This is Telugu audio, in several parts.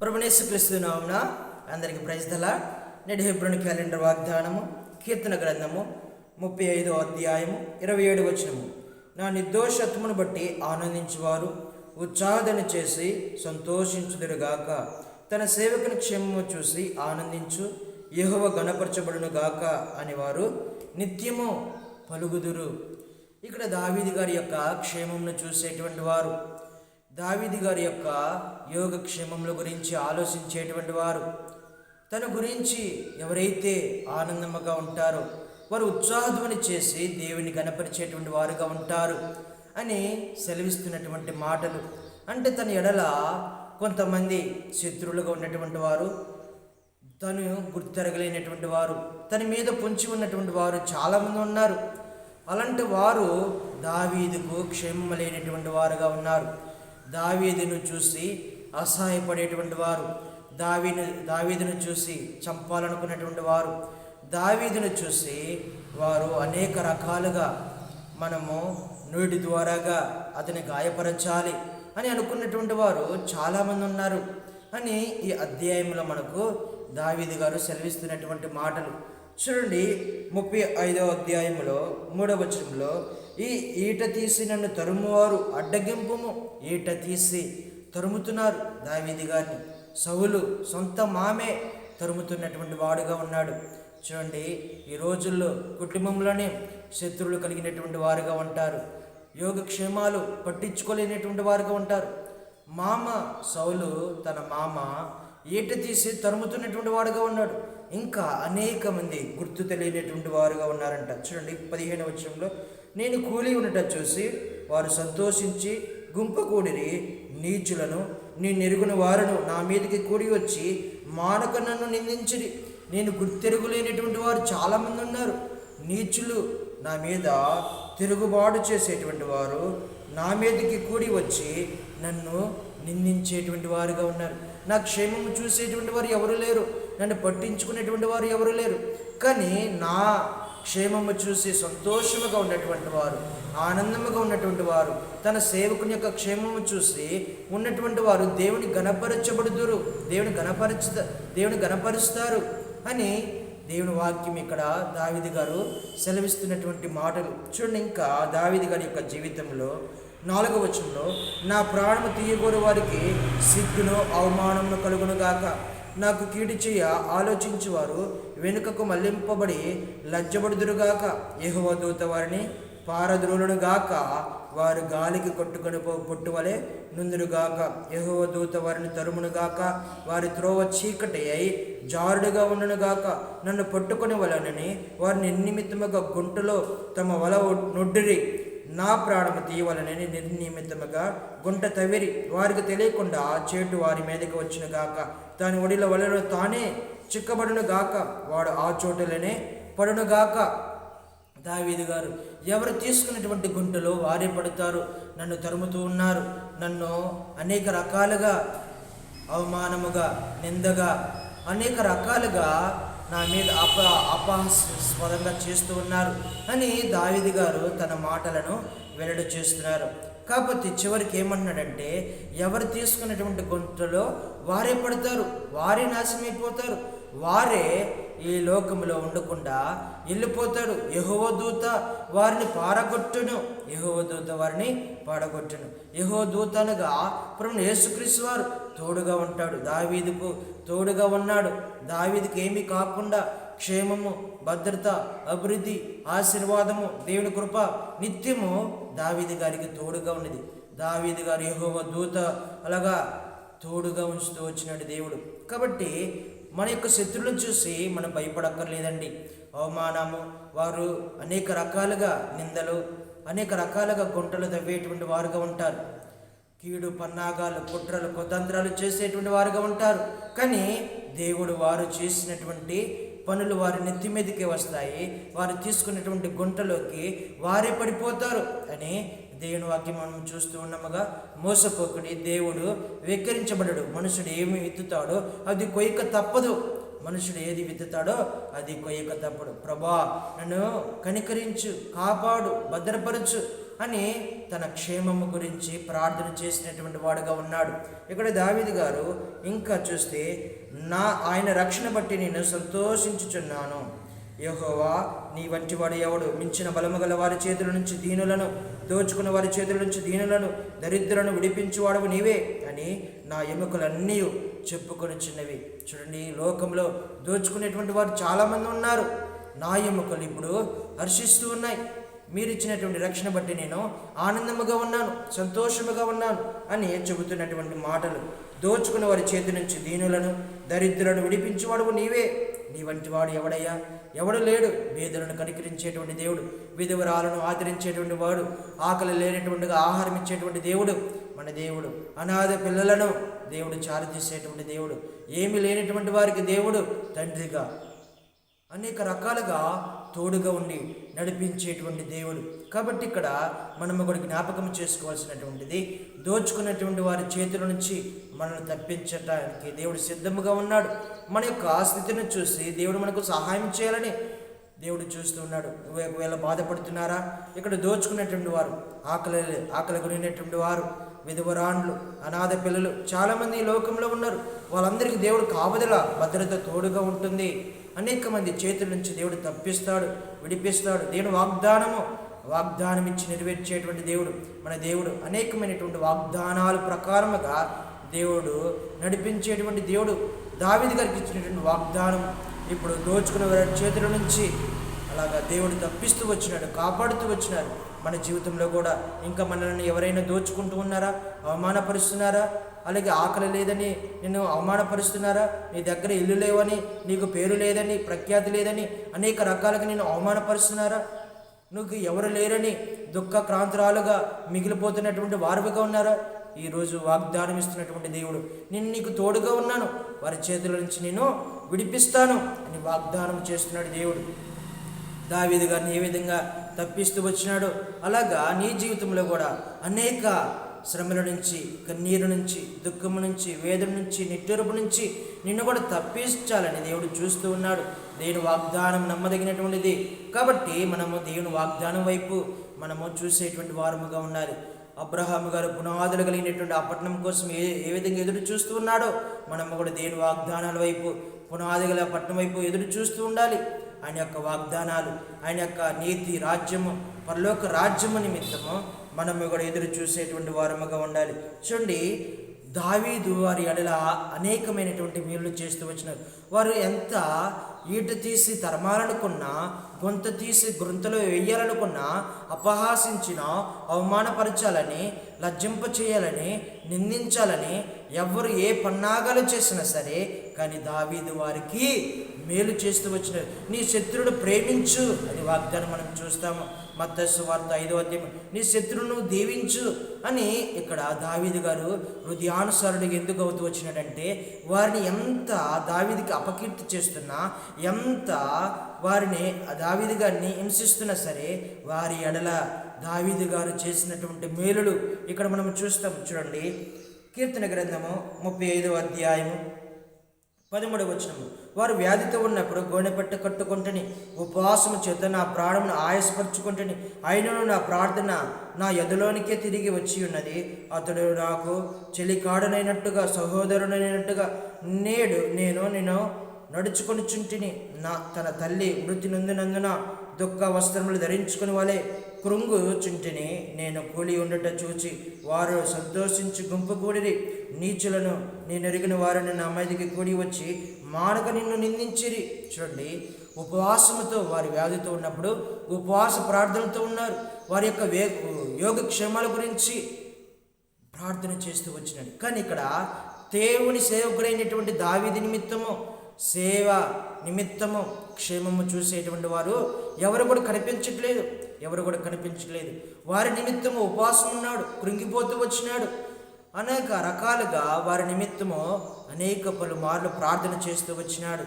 ప్రభునేసు క్రీస్తునామున అందరికీ ప్రజల నేటి హెబ్రోని క్యాలెండర్ వాగ్దానము కీర్తన గ్రంథము ముప్పై ఐదో అధ్యాయము ఇరవై ఏడు వచనము. నా నిర్దోషత్వమును బట్టి ఆనందించువారు ఉత్సాహదన చేసి సంతోషించుదురుగాక. తన సేవకుని క్షేమము చూసి ఆనందించు యెహోవ గణపరచబడును గాక అని వారు నిత్యము పలుగుదురు ఇక్కడ దావీది గారి యొక్క క్షేమమును చూసేటువంటి వారు దావీది గారి యొక్క యోగక్షేమముల గురించి ఆలోచించేటువంటి వారు. తన గురించి ఎవరైతే ఆనందముగా ఉంటారో వారు ఉత్సాహధ్వని చేసి దేవుని గణపరిచేటువంటి వారుగా ఉంటారు అని సెలవిస్తున్నటువంటి మాటలు. అంటే తన ఎడల కొంతమంది శత్రువులుగా ఉన్నటువంటి వారు తను గుర్తిరగలేనటువంటి వారు తన మీద పొంచి ఉన్నటువంటి వారు చాలామంది ఉన్నారు. అలాంటి వారు దావీదుకు క్షేమం లేనటువంటి వారుగా ఉన్నారు. దావీదును చూసి అసహాయపడేటువంటి వారు. దావీను దావీదును చూసి చంపాలనుకున్నటువంటి వారు. దావీదును చూసి వారు అనేక రకాలుగా మనము నోటి ద్వారాగా అతని గాయపరచాలి అని అనుకున్నటువంటి వారు చాలామంది ఉన్నారు. అని ఈ అధ్యాయంలో మనకు దావీదు గారు సెలవిస్తున్నటువంటి మాటలు. చూడండి ముప్పై ఐదవ అధ్యాయంలో మూడవ వచనంలో ఈ ఈట తీసి నన్ను తరుమువారు అడ్డగింపుము ఈట తీసి తరుముతున్నారు దావీది గారిని. సవులు సొంత మామే తరుముతున్నటువంటి వాడుగా ఉన్నాడు. చూడండి ఈ రోజుల్లో కుటుంబంలోనే శత్రువులు కలిగినటువంటి వారుగా ఉంటారు. యోగక్షేమాలు పట్టించుకోలేనటువంటి వారుగా ఉంటారు. మామ సౌలు తన మామ ఈట తీసి తరుముతున్నటువంటి వాడుగా ఉన్నాడు. ఇంకా అనేక మంది గుర్తు తెలియనటువంటి వారుగా ఉన్నారంట. చూడండి పదిహేను వచ్చంలో నేను కూలి ఉండట చూసి వారు సంతోషించి గుంపకూడిరి. నీచులను నీ నెరుగున వారును నా మీదకి కూడి వచ్చి మానక నన్ను నిందించిరి. నేను గుర్తెరుగులేనటువంటి వారు చాలామంది ఉన్నారు. నీచులు నా మీద తిరుగుబాటు చేసేటువంటి వారు నా మీదకి కూడి వచ్చి నన్ను నిందించేటువంటి వారుగా ఉన్నారు. నా క్షేమము చూసేటువంటి వారు ఎవరు లేరు. నన్ను పట్టించుకునేటువంటి వారు ఎవరు లేరు. కానీ నా క్షేమము చూసి సంతోషముగా ఉన్నటువంటి వారు ఆనందముగా ఉన్నటువంటి వారు తన సేవకుని యొక్క క్షేమము చూసి ఉన్నటువంటి వారు దేవుని గణపరచబడుదురు దేవుని గణపరచ దేవుని గణపరుస్తారు అని దేవుని వాక్యం ఇక్కడ దావిది గారు సెలవిస్తున్నటువంటి మాటలు. చూడండి ఇంకా దావిది గారి యొక్క జీవితంలో నాలుగవ వచనంలో నా ప్రాణము తీయగోరు వారికి సిగ్గును అవమానమును కలుగును గాక నాకు కీడి చేయ ఆలోచించువారు వెనుకకు మళ్ళింపబడి లజ్జబడుదురుగాక. ఎహువ దూత వారిని పారద్రోలుడుగాక వారు గాలికి కొట్టుకొని పో పొట్టువలే నుందురుగాక. యెహోవా దూత వారిని తరుమును గాక. వారి త్రోవ చీకటి అయి జారుడుగా ఉండునుగాక నన్ను పట్టుకొని వలనని వారిని నిమిత్తముగా గుంటలో తమ వల నొడ్డిరి. నా ప్రాణము తీయవలనని నిర్నియమితముగా గుంట తవిరి వారికి తెలియకుండా చేటు వారి మీదకి వచ్చిన గాక. దాని ఒడిల వలలో తానే చిక్కబడును గాక. వాడు ఆ చోటులోనే పడును గాక. దావీదు గారు ఎవరు తీసుకున్నటువంటి గుంటలో వారే పడతారు? నన్ను తరుముతూ ఉన్నారు. నన్ను అనేక రకాలుగా అవమానముగా నిందగా అనేక రకాలుగా నా మీద అప అపహాస్పదంగా చేస్తూ ఉన్నారు అని దావిది గారు తన మాటలను వెల్లడి చేస్తున్నారు. కాకపోతే చివరికి ఏమన్నాడంటే ఎవరు తీసుకున్నటువంటి గొంతులో వారే పడతారు వారే నాశనమైపోతారు వారే ఈ లోకంలో ఉండకుండా వెళ్ళిపోతాడు యహోదూత వారిని పారగొట్టును. యహోదూత వారిని పాడగొట్టును యహోదూత అనగా ప్రభు యేసుక్రీస్తు వారు తోడుగా ఉంటాడు. దావీదుకు తోడుగా ఉన్నాడు. దావీదుకి ఏమీ కాకుండా క్షేమము భద్రత అభివృద్ధి ఆశీర్వాదము దేవుని కృప నిత్యము దావీది గారికి తోడుగా ఉన్నది. దావీది గారు యహోవ దూత అలాగా తోడుగా ఉంచుతూ వచ్చినాడు దేవుడు. కాబట్టి మన యొక్క శత్రువులను చూసి మనం భయపడక్కర్లేదండి. అవమానము వారు అనేక రకాలుగా నిందలు అనేక రకాలుగా గుంటలు తవ్వేటువంటి వారుగా ఉంటారు. కీడు పన్నాగాలు కుట్రలు కుతంత్రాలు చేసేటువంటి వారుగా ఉంటారు. కానీ దేవుడు వారు చేసినటువంటి పనులు వారి నెత్తి మీదకే వస్తాయి. వారు తీసుకున్నటువంటి గుంటలోకి వారే పడిపోతారు. అని దేవుని వాక్యం మనం చూస్తూ ఉన్నాముగా మోసపోకుడి దేవుడు వెక్కిరించబడడు మనుషుడు ఏమి విత్తుతాడో అది కొయ్యక తప్పదు. మనుషుడు ఏది విత్తుతాడో అది కొయ్యక తప్పడు. ప్రభా నన్ను కనికరించు కాపాడు భద్రపరచు అని తన క్షేమము గురించి ప్రార్థన చేసినటువంటి వాడుగా ఉన్నాడు. ఇక్కడ దావిది గారు ఇంకా చూస్తే నా ఆయన రక్షణ బట్టి నేను సంతోషించుచున్నాను. యహోవా నీ వంటివాడు ఎవడు? మించిన బలము గల వారి చేతుల నుంచి దీనులను దోచుకున్న వారి చేతుల నుంచి దీనులను దరిద్రులను విడిపించువాడవు నీవే. అని నా ఎముకలన్నీ చెప్పుకొని చిన్నవి. చూడండి లోకంలో దోచుకునేటువంటి వారు చాలామంది ఉన్నారు. నా ఎముకలు ఇప్పుడు హర్షిస్తూ ఉన్నాయి. మీరు ఇచ్చినటువంటి రక్షణ బట్టి నేను ఆనందముగా ఉన్నాను సంతోషముగా ఉన్నాను అని చెబుతున్నటువంటి మాటలు దోచుకున్న వారి చేతి నుంచి దీనులను దరిద్రులను విడిపించువాడు నీవే. నీ వంటి వాడు ఎవడయ్యా? ఎవడు లేడు. వేదులను కనికరించేటువంటి దేవుడు విధవరాలను ఆదరించేటువంటి వాడు ఆకలి లేనటువంటిగా ఆహారం ఇచ్చేటువంటి దేవుడు మన దేవుడు అనాథ పిల్లలను దేవుడు చారదీసేటువంటి దేవుడు ఏమి లేనటువంటి వారికి దేవుడు తండ్రిగా. అనేక రకాలుగా తోడుగా ఉండి నడిపించేటువంటి దేవుడు. కాబట్టి ఇక్కడ మనము ఒకటి జ్ఞాపకం చేసుకోవాల్సినటువంటిది దోచుకున్నటువంటి వారి చేతుల నుంచి మనల్ని తప్పించటానికి దేవుడు సిద్ధముగా ఉన్నాడు. మన యొక్క స్థితిని చూసి దేవుడు మనకు సహాయం చేయాలని దేవుడు చూస్తూ ఉన్నాడు. ఒకవేళ బాధపడుతున్నారా? ఇక్కడ దోచుకున్నటువంటి వారు ఆకలి ఆకలి కొనినటువంటి వారు విధవరాండ్లు అనాథ పిల్లలు చాలామంది ఈ లోకంలో ఉన్నారు. వాళ్ళందరికీ దేవుడు కావదల భద్రత తోడుగా ఉంటుంది. అనేక మంది చేతుల నుంచి దేవుడు తప్పిస్తాడు విడిపిస్తాడు. దేవుడు వాగ్దానము వాగ్దానం ఇచ్చి నెరవేర్చేటువంటి దేవుడు. మన దేవుడు అనేకమైనటువంటి వాగ్దానాల ప్రకారముగా దేవుడు నడిపించేటువంటి దేవుడు. దావిది గారికి ఇచ్చినటువంటి వాగ్దానం ఇప్పుడు దోచుకున్న వారి చేతుల నుంచి అలాగా దేవుడు తప్పిస్తూ వచ్చినాడు కాపాడుతూ వచ్చినాడు మన జీవితంలో కూడా ఇంకా మనల్ని ఎవరైనా దోచుకుంటూ ఉన్నారా? అవమానపరుస్తున్నారా? అలాగే ఆకలి లేదని నిన్ను అవమానపరుస్తున్నారా? నీ దగ్గర ఇల్లు లేవని నీకు పేరు లేదని ప్రఖ్యాతి లేదని అనేక రకాలుగా నేను అవమానపరుస్తున్నారా? నువ్వు ఎవరు లేరని దుఃఖ క్రాంతురాలుగా మిగిలిపోతున్నటువంటి వారుగా ఉన్నారా? ఈరోజు వాగ్దానం ఇస్తున్నటువంటి దేవుడు నేను నీకు తోడుగా ఉన్నాను. వారి చేతుల నుంచి నేను విడిపిస్తాను అని వాగ్దానం చేస్తున్నాడు దేవుడు. దావీదు గారిని ఏ విధంగా తప్పిస్తూ వచ్చినాడో. అలాగా నీ జీవితంలో కూడా అనేక శ్రమల నుంచి కన్నీరు నుంచి దుఃఖము నుంచి వేదన నుంచి నిట్టూర్పు నుంచి నిన్ను కూడా తప్పించాలని దేవుడు చూస్తూ ఉన్నాడు. దేవుని వాగ్దానం నమ్మదగినటువంటిది. కాబట్టి మనము దేవుని వాగ్దానం వైపు మనము చూసేటువంటి వారముగా ఉండాలి. అబ్రహాము గారు పునాదులు కలిగినటువంటి ఆ పట్టణం కోసం ఏ ఏ విధంగా ఎదురు చూస్తూ ఉన్నాడో మనము కూడా దేవుని వాగ్దానాల వైపు పునాది గల పట్టణం వైపు ఎదురు చూస్తూ ఉండాలి. ఆయన యొక్క వాగ్దానాలు ఆయన యొక్క నీతి రాజ్యము పరలోక రాజ్యము నిమిత్తము మనము కూడా ఎదురు చూసేటువంటి వారముగా ఉండాలి. చూడండి దావీదు వారి ఎడల అనేకమైనటువంటి మేలు చేస్తూ వచ్చినారు. వారు ఎంత ఈట తీసి తరమాలనుకున్నా గొంత తీసి గొంతలో వేయాలనుకున్నా అపహాసించిన అవమానపరచాలని లజ్జింప చేయాలని నిందించాలని ఎవరు ఏ పన్నాగాలు చేసినా సరే కానీ దావీదు వారికి మేలు చేస్తూ వచ్చినారు నీ శత్రుడు ప్రేమించు అని వాగ్దానం మనం చూస్తాము. మత్తస్సు వార్త ఐదో అధ్యాయం. నీ శత్రువును దీవించు అని ఇక్కడ దావీదు గారు హృదయానుసారుడిగా ఎందుకు అవుతూ వచ్చినాడంటే వారిని ఎంత దావిదికి అపకీర్తి చేస్తున్నా ఎంత వారిని ఆ గారిని హింసిస్తున్నా సరే వారి ఎడల దావీదు గారు చేసినటువంటి మేలులు ఇక్కడ మనం చూస్తాం చూడండి కీర్తన గ్రంథము ముప్పై ఐదవ అధ్యాయము. పదమూడు వచనము. వారు వ్యాధితో ఉన్నప్పుడు గోనెపట్ట కట్టుకుంటని ఉపవాసము చేత నా ప్రాణమును ఆయాసపరుచుకుంటని అయినను నా ప్రార్థన నా ఎదులోనికే తిరిగి వచ్చి ఉన్నది. అతడు నాకు చెలికాడనైనట్టుగా సహోదరుడైనట్టుగా నేడు నేను నేను నడుచుకొని చుంటిని నా తన తల్లి మృతి నందునందున దుఃఖ వస్త్రములు ధరించుకుని వాళ్ళే కృంగు చుంటిని నేను కూలి ఉండట చూచి వారు సంతోషించి గుంపు కూడిరి. నీచులను నేను ఎరిగిన వారిని నా మీదకి కూడి వచ్చి మానక నిన్ను నిందించిరి. చూడండి ఉపవాసముతో వారి వ్యాధితో ఉన్నప్పుడు ఉపవాస ప్రార్థనతో ఉన్నారు. వారి యొక్క వే యోగక్షేమాల గురించి ప్రార్థన చేస్తూ వచ్చినాడు. కానీ ఇక్కడ దేవుని సేవకుడైనటువంటి దావిది నిమిత్తము సేవ నిమిత్తము క్షేమము చూసేటువంటి వారు ఎవరు కూడా కనిపించట్లేదు ఎవరు కూడా కనిపించట్లేదు. వారి నిమిత్తము ఉపవాసం ఉన్నాడు కృంగిపోతూ వచ్చినాడు. అనేక రకాలుగా వారి నిమిత్తము అనేక పలుమార్లు ప్రార్థన చేస్తూ వచ్చినాడు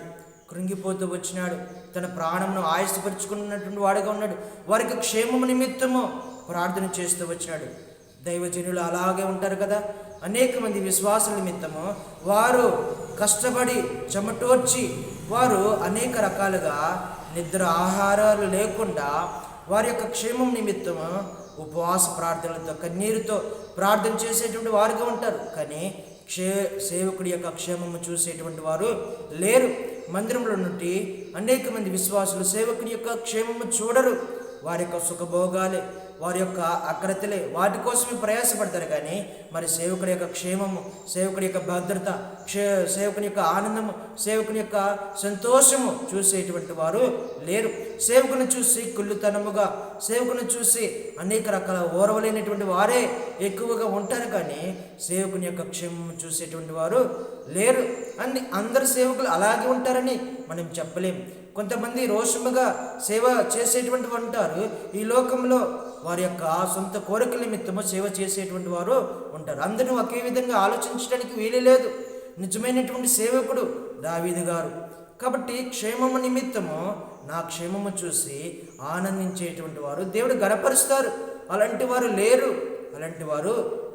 కృంగిపోతూ వచ్చినాడు. తన ప్రాణంను ఆయుష్పరుచుకున్నటువంటి వాడుగా ఉన్నాడు. వారికి క్షేమము నిమిత్తము ప్రార్థన చేస్తూ వచ్చినాడు. దైవజనులు అలాగే ఉంటారు కదా. అనేక మంది విశ్వాసుల నిమిత్తము వారు కష్టపడి చెమటోర్చి వారు అనేక రకాలుగా నిద్ర ఆహారాలు లేకుండా వారి యొక్క క్షేమం నిమిత్తము ఉపవాస ప్రార్థనలతో కన్నీరుతో ప్రార్థన చేసేటువంటి వారుగా ఉంటారు. కానీ క్షే సేవకుడి యొక్క క్షేమము చూసేటువంటి వారు లేరు. మందిరంలో నుండి అనేక మంది విశ్వాసులు సేవకుడి యొక్క క్షేమము చూడరు. వారి యొక్క సుఖభోగాలే వారి యొక్క అగ్రతలే వాటి కోసమే ప్రయాసపడతారు కానీ మరి సేవకుడి యొక్క క్షేమము సేవకుడి యొక్క భద్రత క్షే సేవకుని యొక్క ఆనందము సేవకుని యొక్క సంతోషము చూసేటువంటి వారు లేరు. సేవకుని చూసి కుళ్ళుతనముగా సేవకుని చూసి అనేక రకాల ఓరవలేనటువంటి వారే ఎక్కువగా ఉంటారు కానీ సేవకుని యొక్క క్షేమం చూసేటువంటి వారు లేరు. అన్ని అందరు సేవకులు అలాగే ఉంటారని మనం చెప్పలేం. కొంతమంది రోషముగా సేవ చేసేటువంటి ఉంటారు. ఈ లోకంలో వారి యొక్క సొంత కోరికల నిమిత్తము సేవ చేసేటువంటి వారు ఉంటారు. అందరూ ఒకే విధంగా ఆలోచించడానికి వీలు లేదు. నిజమైనటువంటి సేవకుడు దావీదు గారు. కాబట్టి క్షేమము నిమిత్తము నా క్షేమము చూసి ఆనందించేటువంటి వారు దేవుడు గడపరుస్తారు అలాంటి వారు లేరు. అలాంటి వారు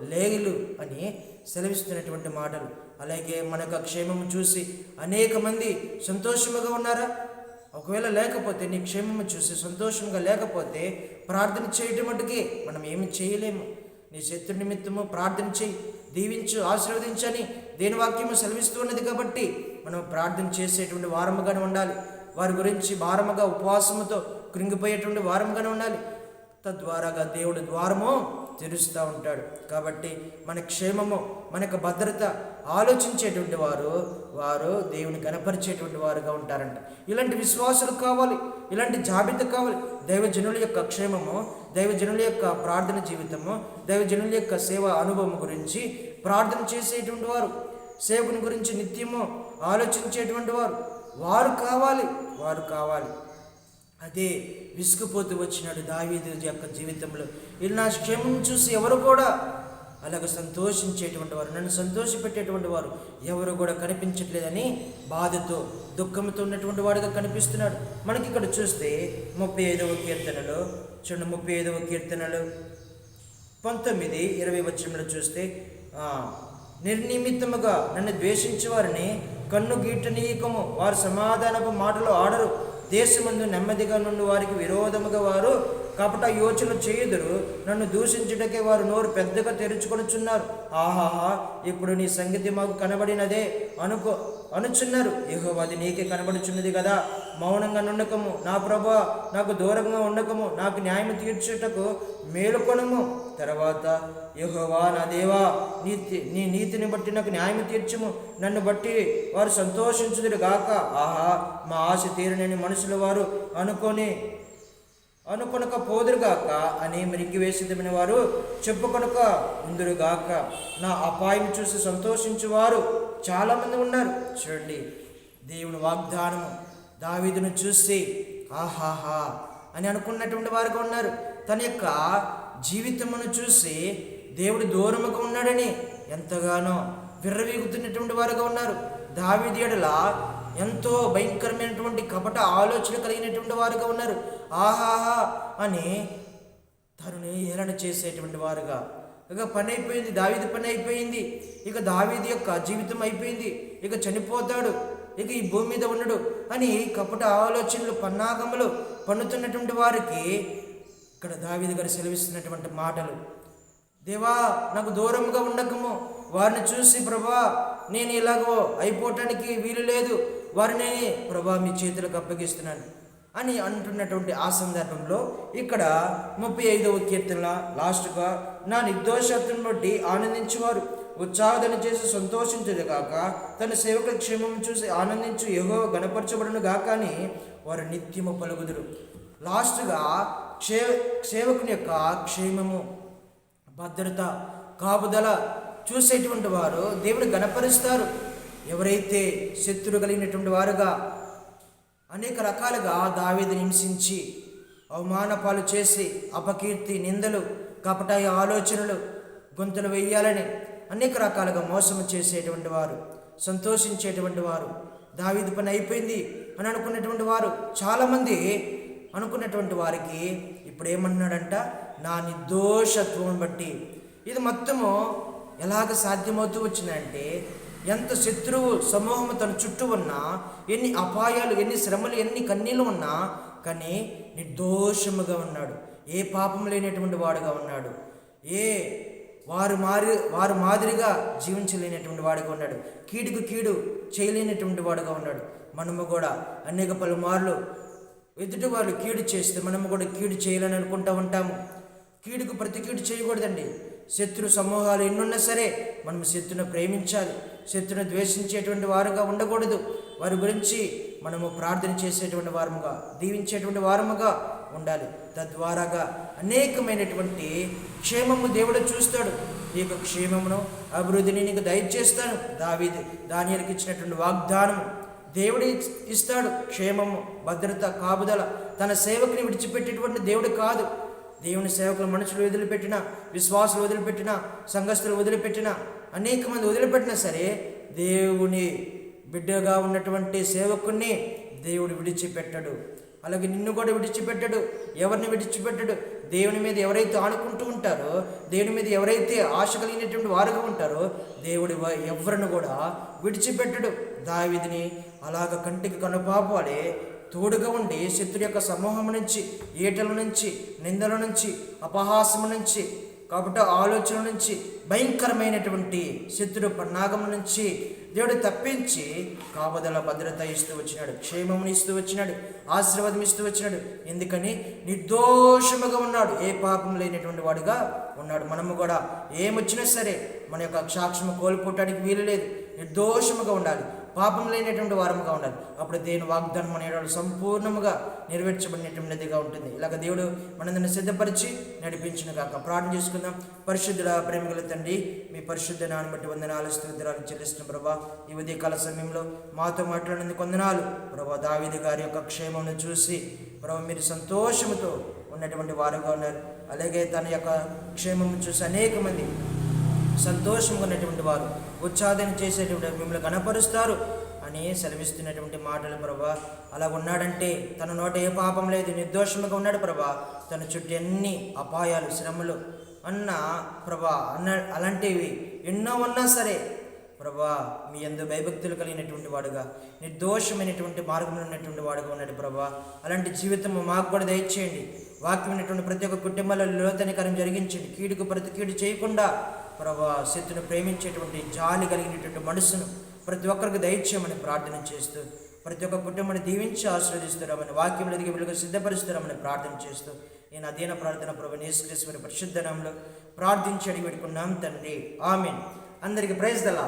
లేగులు అని సెలవిస్తున్నటువంటి మాటలు. అలాగే మనకు యొక్క క్షేమము చూసి అనేక మంది సంతోషముగా ఉన్నారా? ఒకవేళ లేకపోతే నీ క్షేమము చూసి సంతోషంగా లేకపోతే ప్రార్థన చేయటం మటుకే మనం ఏమి చేయలేము. నీ శత్రు నిమిత్తము ప్రార్థన చేయి. దీవించు ఆశీర్వదించని దేని వాక్యము సెలవిస్తూ ఉన్నది కాబట్టి మనం ప్రార్థన చేసేటువంటి వారముగానే ఉండాలి. వారి గురించి భారముగా ఉపవాసముతో కృంగిపోయేటువంటి వారముగానే ఉండాలి. తద్వారాగా దేవుడు ద్వారము తెరుస్తూ ఉంటాడు. కాబట్టి మన క్షేమము మనకు భద్రత ఆలోచించేటువంటి వారు వారు దేవుని కనపరిచేటువంటి వారుగా ఉంటారంట. ఇలాంటి విశ్వాసులు కావాలి ఇలాంటి జాబితా కావాలి. దైవజనుల యొక్క క్షేమము దైవజనుల యొక్క ప్రార్థన జీవితము దైవజనుల యొక్క సేవ అనుభవం గురించి ప్రార్థన చేసేటువంటి వారు సేవకుని గురించి నిత్యము ఆలోచించేటువంటి వారు వారు కావాలి. వారు కావాలి. అదే విసుగుపోతూ వచ్చినాడు దావీదు యొక్క జీవితంలో. వీళ్ళు నా క్షేమం చూసి ఎవరు కూడా అలాగ సంతోషించేటువంటి వారు నన్ను సంతోషపెట్టేటువంటి వారు ఎవరు కూడా కనిపించట్లేదని బాధతో దుఃఖంతో ఉన్నటువంటి వాడుగా కనిపిస్తున్నాడు. మనకి ఇక్కడ చూస్తే ముప్పై ఐదవ కీర్తనలో చూడండి ముప్పై ఐదవ కీర్తనలు పంతొమ్మిది ఇరవై వచ్చంలో చూస్తే నిర్నిమిత్తముగా నన్ను ద్వేషించే వారిని కన్ను గీటనీయకము వారు సమాధానపు మాటలు ఆడరు. దేశమందు నెమ్మదిగా నుండి వారికి విరోధముగా వారు కపట యోచన చేయుదురు. నన్ను దూషించుటకే వారు నోరు పెద్దగా తెరుచుకొనుచున్నారు. ఆహాహా ఇప్పుడు నీ సంగతి మాకు కనబడినదే. అనుకో అనుచున్నారు. ఇహో అది నీకే కనబడుచున్నది కదా. మౌనంగా నుండకము. నా ప్రభా నాకు దూరంగా ఉండకము. నాకు న్యాయం తీర్చుటకు మేలుకొనము తర్వాత యహోవా నా దేవా నీతి నీ నీతిని బట్టి నాకు న్యాయం తీర్చము. నన్ను బట్టి వారు సంతోషించుదురు గాక. ఆహా మా ఆశ తీరనని మనుషుల వారు అనుకొని అనుకొనక పోదురుగాక అని మృంగివేసిదమని వారు చెప్పుకొనక ఉందురుగాక నా అపాయం చూసి సంతోషించువారు చాలామంది ఉన్నారు. చూడండి దేవుని వాగ్దానము. దావీదును చూసి ఆహాహా అని అనుకున్నటువంటి వారుగా ఉన్నారు. తన యొక్క జీవితమును చూసి దేవుడు దూరముగా ఉన్నాడని ఎంతగానో విర్రవీగుతున్నటువంటి వారుగా ఉన్నారు. దావీదు ఎడల ఎంతో భయంకరమైనటువంటి కపట ఆలోచన కలిగినటువంటి వారుగా ఉన్నారు. ఆహాహా అని తనని ఏలన చేసేటువంటి వారుగా ఇక పని అయిపోయింది దావీది పని అయిపోయింది ఇక దావీది యొక్క జీవితం అయిపోయింది ఇక చనిపోతాడు ఇక ఈ భూమి మీద ఉండడు అని కపట ఆలోచనలు పన్నాగములు పన్నుతున్నటువంటి వారికి ఇక్కడ దావిది గారు సెలవిస్తున్నటువంటి మాటలు. దేవా నాకు దూరంగా ఉండకము. వారిని చూసి ప్రభా నేను ఇలాగో అయిపోవటానికి వీలు లేదు. వారిని ప్రభా మీ చేతులకు అప్పగిస్తున్నాను అని అంటున్నటువంటి ఆ సందర్భంలో ఇక్కడ ముప్పై ఐదవ కీర్తన లాస్ట్గా నా నిర్దోషత్వం బట్టి ఆనందించేవారు. ఉత్సాహదన చేసి సంతోషించదు గాక. తన సేవకుల క్షేమం చూసి ఆనందించు ఎగో గణపరచబడును గాక అని వారు నిత్యము పలుగుదురు లాస్ట్గా క్షే సేవకుని యొక్క క్షేమము భద్రత కాపుదల చూసేటువంటి వారు దేవుని గణపరుస్తారు ఎవరైతే శత్రువు కలిగినటువంటి వారుగా అనేక రకాలుగా దావీదు హింసించి అవమానపాలు చేసి అపకీర్తి నిందలు కపటాయ ఆలోచనలు గొంతులు వేయాలని అనేక రకాలుగా మోసం చేసేటువంటి వారు సంతోషించేటువంటి వారు. దావీదు పని అయిపోయింది అని అనుకున్నటువంటి వారు చాలామంది అనుకున్నటువంటి వారికి ఇప్పుడు ఏమన్నాడంట? నా నిర్దోషత్వం బట్టి. ఇది మొత్తము ఎలాగ సాధ్యమవుతూ వచ్చిందంటే ఎంత శత్రువు సమూహము తన చుట్టూ ఉన్నా ఎన్ని అపాయాలు ఎన్ని శ్రమలు ఎన్ని కన్నీళ్ళు ఉన్నా కానీ నిర్దోషముగా ఉన్నాడు. ఏ పాపం లేనటువంటి వాడుగా ఉన్నాడు. ఏ వారు మారి వారు మాదిరిగా జీవించలేనటువంటి వాడుగా ఉన్నాడు. కీడుకు కీడు చేయలేనటువంటి వాడుగా ఉన్నాడు. మనము కూడా అనేక పలుమార్లు ఎదుటి వాళ్ళు కీడు చేస్తే మనము కూడా కీడు చేయాలని అనుకుంటూ ఉంటాము. కీడుకు ప్రతి కీడు చేయకూడదండి. శత్రు సమూహాలు ఎన్నున్నా సరే మనం శత్రును ప్రేమించాలి. శత్రును ద్వేషించేటువంటి వారుగా ఉండకూడదు. వారి గురించి మనము ప్రార్థన చేసేటువంటి వారముగా దీవించేటువంటి వారముగా ఉండాలి. తద్వారాగా అనేకమైనటువంటి క్షేమము దేవుడు చూస్తాడు. ఈ యొక్క క్షేమమును అభివృద్ధిని నీకు దయచేస్తాను. దావీది దానియాలకు ఇచ్చినటువంటి వాగ్దానం దేవుడు ఇస్తాడు. క్షేమము భద్రత కాపుదల తన సేవకుని విడిచిపెట్టేటువంటి దేవుడు కాదు. దేవుని సేవకులు మనుషులు వదిలిపెట్టిన విశ్వాసులు వదిలిపెట్టిన సంఘస్థులు వదిలిపెట్టిన అనేక మంది వదిలిపెట్టినా సరే దేవుని బిడ్డగా ఉన్నటువంటి సేవకుణ్ణి దేవుడు విడిచిపెట్టడు. అలాగే నిన్ను కూడా విడిచిపెట్టడు. ఎవరిని విడిచిపెట్టడు? దేవుని మీద ఎవరైతే ఆనుకుంటూ ఉంటారో దేవుని మీద ఎవరైతే ఆశ కలిగినటువంటి వారుగా ఉంటారో దేవుడి ఎవరిని కూడా విడిచిపెట్టడు. దావిదిని అలాగ కంటికి కనుపాపాలే తోడుగా ఉండి శత్రు యొక్క సమూహం నుంచి ఈటల నుంచి నిందల నుంచి అపహాసము నుంచి కాబట్టి ఆలోచన నుంచి భయంకరమైనటువంటి శత్రు పన్నాగం నుంచి దేవుడు తప్పించి కాపుదల భద్రత ఇస్తూ వచ్చినాడు క్షేమముని ఇస్తూ వచ్చినాడు ఆశీర్వాదం ఇస్తూ వచ్చినాడు. ఎందుకని? నిర్దోషముగా ఉన్నాడు. ఏ పాపం లేనటువంటి వాడుగా ఉన్నాడు. మనము కూడా ఏమొచ్చినా సరే మన యొక్క సాక్ష్యము కోల్పోవటానికి వీలు లేదు. నిర్దోషముగా ఉండాలి. పాపం లేనటువంటి వారముగా ఉండాలి. అప్పుడు దేని వాగ్దానం అనేవాడు సంపూర్ణముగా నెరవేర్చబడినటువంటిదిగా ఉంటుంది. ఇలాగ దేవుడు మనందరిని సిద్ధపరిచి నడిపించిన కాక ప్రార్థన చేసుకుందాం. పరిశుద్ధుల ప్రేమగల తండ్రి మీ పరిశుద్ధ నాన్ని బట్టి వందనాలు స్తోత్రాలు చెల్లిస్తున్న ప్రభా. ఈ ఉదయకాల సమయంలో మాతో మాట్లాడినందుకు వందనాలు. ప్రభా దావిది గారి యొక్క క్షేమమును చూసి ప్రభా మీరు సంతోషముతో ఉన్నటువంటి వారుగా ఉన్నారు. అలాగే తన యొక్క క్షేమం చూసి అనేక మంది సంతోషంగా ఉన్నటువంటి వారు ఉత్సాహం చేసేటువంటి మిమ్మల్ని కనపరుస్తారు అని సెలవిస్తున్నటువంటి మాటలు ప్రభా అలా ఉన్నాడంటే తన నోట ఏ పాపం లేదు నిర్దోషముగా ఉన్నాడు ప్రభా. తన చుట్టూ ఎన్ని అపాయాలు శ్రమలు అన్న ప్రభా అన్న అలాంటివి ఎన్నో ఉన్నా సరే ప్రభా మీ ఎందు భయభక్తులు కలిగినటువంటి వాడుగా నిర్దోషమైనటువంటి మార్గంలో ఉన్నటువంటి వాడుగా ఉన్నాడు ప్రభా. అలాంటి జీవితం మాకు కూడా దయచేయండి. వాక్యమైనటువంటి ప్రతి ఒక్క కుటుంబాలలో లోతనికరం జరిగించండి. కీడుకు ప్రతి కీడు చేయకుండా ప్రభా శత్రును ప్రేమించేటువంటి జాలి కలిగినటువంటి మనసును ప్రతి ఒక్కరికి దయచేయమని ప్రార్థన చేస్తూ ప్రతి ఒక్క కుటుంబాన్ని దీవించి ఆశీర్వదిస్తున్నామని వాక్యంలో ఎదిగి వెలుగు సిద్ధపరుస్తున్నామని ప్రార్థన చేస్తూ నేను అధీన ప్రార్థన ప్రభు నేశ్వరేశ్వరి పరిశుద్ధనంలో ప్రార్థించి అడిగి పెట్టుకున్నాం తండ్రి. ఆమెన్. అందరికీ ప్రైజ్ దలా